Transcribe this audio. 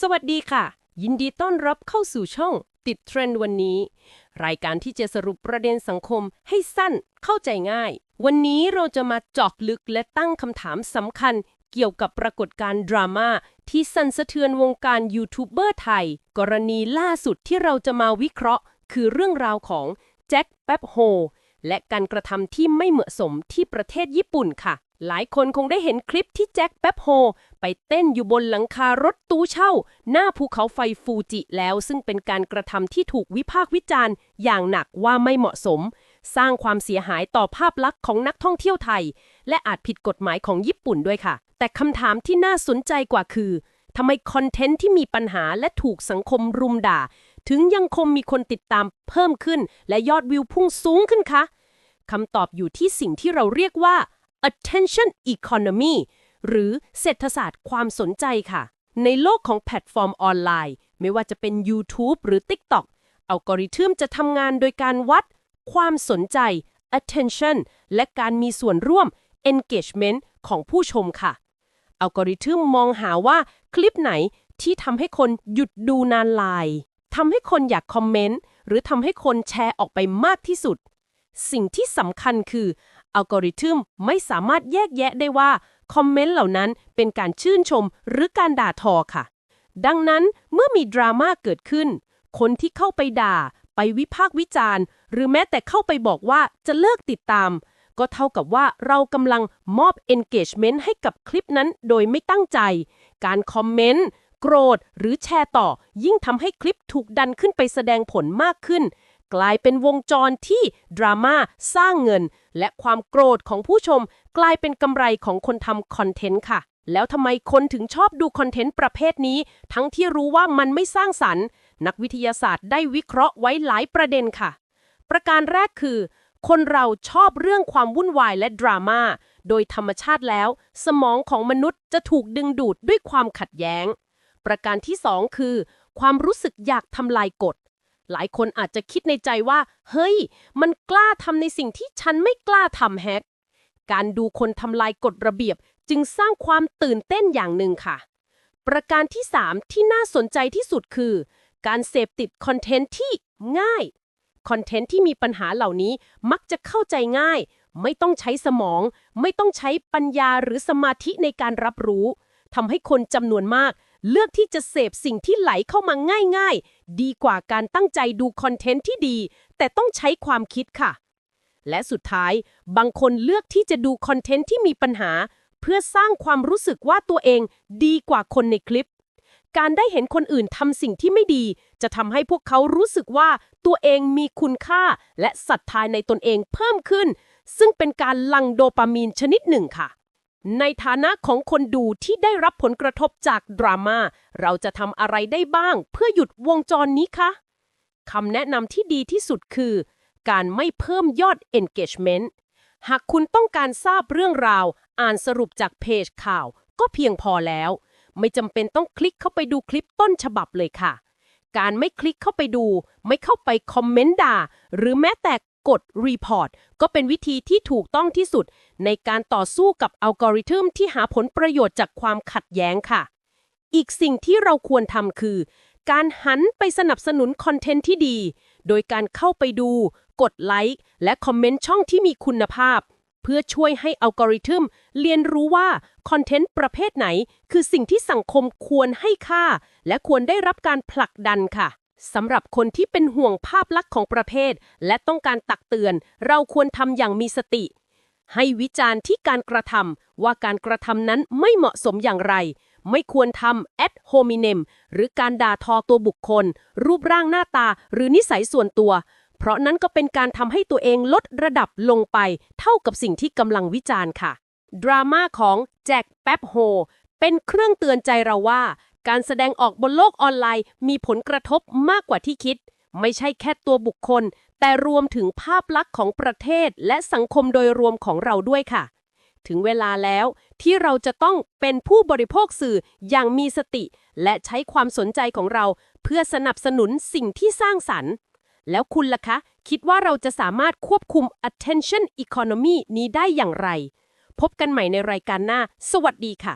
สวัสดีค่ะ ยินดีต้อนรับเข้าสู่ช่อง ติดเทรนด์วันนี้ รายการที่จะสรุปประเด็นสังคมให้สั้นเข้าใจง่าย วันนี้เราจะมาเจอกลึกและตั้งคำถามสำคัญเกี่ยวกับปรากฏการณ์ดราม่าที่สั่นสะเทือนวงการยูทูบเบอร์ไทย กรณีล่าสุดที่เราจะมาวิเคราะห์ คือเรื่องราวของแจ็คแป๊บโฮและการกระทำที่ไม่เหมาะสมที่ประเทศญี่ปุ่นค่ะ หลายคนคงได้เห็นคลิปที่แจ็คแป๊บโฮ ไปเต้นอยู่บนหลังคารถตู้เช่า หน้าภูเขาไฟฟูจิแล้ว ซึ่งเป็นการกระทำที่ถูกวิพากษ์วิจารณ์ อย่างหนักว่าไม่เหมาะสม สร้างความเสียหายต่อภาพลักษณ์ของนักท่องเที่ยวไทย และอาจผิดกฎหมายของญี่ปุ่นด้วยค่ะ แต่คำถามที่น่าสนใจกว่าคือทำไมคอนเทนต์ที่มีปัญหาและถูกสังคมรุมด่า ถึงยังคงมีคนติดตามเพิ่มขึ้น และยอดวิวพุ่งสูงขึ้นคะคำตอบอยู่ที่สิ่งที่เราเรียกว่า attention economy หรือเศรษฐศาสตร์ความสนใจค่ะ ในโลกของแพลตฟอร์มออนไลน์ ไม่ว่าจะเป็น YouTube หรือ TikTok อัลกอริทึมจะทำงานโดยการวัด ความสนใจ attention และการมีส่วนร่วม engagement ของผู้ชมค่ะ อัลกอริทึมมองหาว่าคลิปไหนที่ทำให้คนหยุดดูนานไลน์ทำให้คนอยากคอมเมนต์ หรือทำให้คนแชร์ออกไปมากที่สุด สิ่งที่สำคัญคือ อัลกอริทึมไม่สามารถแยกแยะได้ว่า คอมเมนต์เหล่านั้นเป็นการชื่นชมหรือการด่าทอค่ะ ดังนั้นเมื่อมีดราม่าเกิดขึ้น คนที่เข้าไปด่า ไปวิพากษ์วิจารณ์ หรือแม้แต่เข้าไปบอกว่าจะเลิกติดตาม ก็เท่ากับว่าเรากำลังมอบ engagement ให้กับคลิปนั้นโดยไม่ตั้งใจ การคอมเมนต์โกรธหรือแชร์ต่อ ยิ่งทำให้คลิปถูกดันขึ้นไปแสดงผลมากขึ้น กลายเป็นวงจรที่ดราม่าสร้างเงิน และความโกรธของผู้ชม กลายเป็นกำไรของคนทำคอนเทนต์ค่ะ แล้วทำไมคนถึงชอบดูคอนเทนต์ประเภทนี้ ทั้งที่รู้ว่ามันไม่สร้างสรรค์ นักวิทยาศาสตร์ได้วิเคราะห์ไว้หลายประเด็นค่ะ ประการแรกคือ คนเราชอบเรื่องความวุ่นวายและดราม่าโดยธรรมชาติแล้ว สมองของมนุษย์จะถูกดึงดูดด้วยความขัดแย้ง ประการที่สองคือ ความรู้สึกอยากทำลายกฎ หลายคนอาจจะคิดในใจว่า เฮ้ย มันกล้าทำในสิ่งที่ฉันไม่กล้าทำแฮก การดูคนทำลายกฎระเบียบจึงสร้างความตื่นเต้นอย่างหนึ่งค่ะ ประการที่ 3 ที่น่าสนใจที่สุดคือ การเสพติดคอนเทนต์ที่ง่าย คอนเทนต์ที่มีปัญหาเหล่านี้มักจะเข้าใจง่าย ไม่ต้องใช้สมอง ไม่ต้องใช้ปัญญาหรือสมาธิในการรับรู้ทำให้คนจำนวนมาก เลือกที่จะเสพสิ่งที่ไหลเข้ามาง่ายๆ ดีกว่าการตั้งใจดูคอนเทนต์ที่ดี แต่ต้องใช้ความคิดค่ะ และสุดท้าย บางคนเลือกที่จะดูคอนเทนต์ที่มีปัญหา เพื่อสร้างความรู้สึกว่าตัวเองดีกว่าคนในคลิป การได้เห็นคนอื่นทำสิ่งที่ไม่ดี จะทำให้พวกเขารู้สึกว่าตัวเองมีคุณค่า และศรัทธาในตนเองเพิ่มขึ้น ซึ่งเป็นการหลั่งโดปามีนชนิดหนึ่งค่ะ ในฐานะของคนดูที่ได้รับผลกระทบจากดราม่าเราจะทำอะไรได้บ้าง เพื่อหยุดวงจรนี้คะคำแนะนำที่ดีที่สุดคือ การไม่เพิ่มยอด engagement หากคุณต้องการทราบเรื่องราว อ่านสรุปจากเพจข่าว ก็เพียงพอแล้ว ไม่จำเป็นต้องคลิกเข้าไปดูคลิปต้นฉบับเลยค่ะ การไม่คลิกเข้าไปดู ไม่เข้าไปคอมเมนต์ด่า หรือแม้แต่ กดรีพอร์ตก็เป็นวิธีที่ถูกต้องที่สุด ในการต่อสู้กับอัลกอริทึมที่หาผลประโยชน์จากความขัดแย้งค่ะ อีกสิ่งที่เราควรทำคือ การหันไปสนับสนุนคอนเทนต์ที่ดี โดยการเข้าไปดู กดไลค์และคอมเมนต์ช่องที่มีคุณภาพ เพื่อช่วยให้อัลกอริทึมเรียนรู้ว่าคอนเทนต์ประเภทไหน คือสิ่งที่สังคมควรให้ค่า และควรได้รับการผลักดันค่ะ สำหรับคนที่เป็นห่วงภาพลักษณ์ของประเภท และต้องการตักเตือน เราควรทำอย่างมีสติ ให้วิจารณ์ที่การกระทำว่าการกระทำนั้นไม่เหมาะสมอย่างไร ไม่ควรทำ ad hominem หรือการด่าทอตัวบุคคล รูปร่างหน้าตา หรือนิสัยส่วนตัว เพราะนั้นก็เป็นการทำให้ตัวเองลดระดับลงไป เท่ากับสิ่งที่กำลังวิจารณ์ค่ะ ดราม่าของแจ็คแป๊บโฮเป็นเครื่องเตือนใจเราว่า การแสดงออกบนโลกออนไลน์ มีผลกระทบมากกว่าที่คิด ไม่ใช่แค่ตัวบุคคล แต่รวมถึงภาพลักษณ์ของประเทศและสังคมโดยรวมของเราด้วยค่ะ ถึงเวลาแล้วที่เราจะต้องเป็นผู้บริโภคสื่ออย่างมีสติ และใช้ความสนใจของเรา เพื่อสนับสนุนสิ่งที่สร้างสรรค์ แล้วคุณล่ะคะ คิดว่าเราจะสามารถควบคุม attention economy นี้ได้อย่างไร พบกันใหม่ในรายการหน้า สวัสดีค่ะ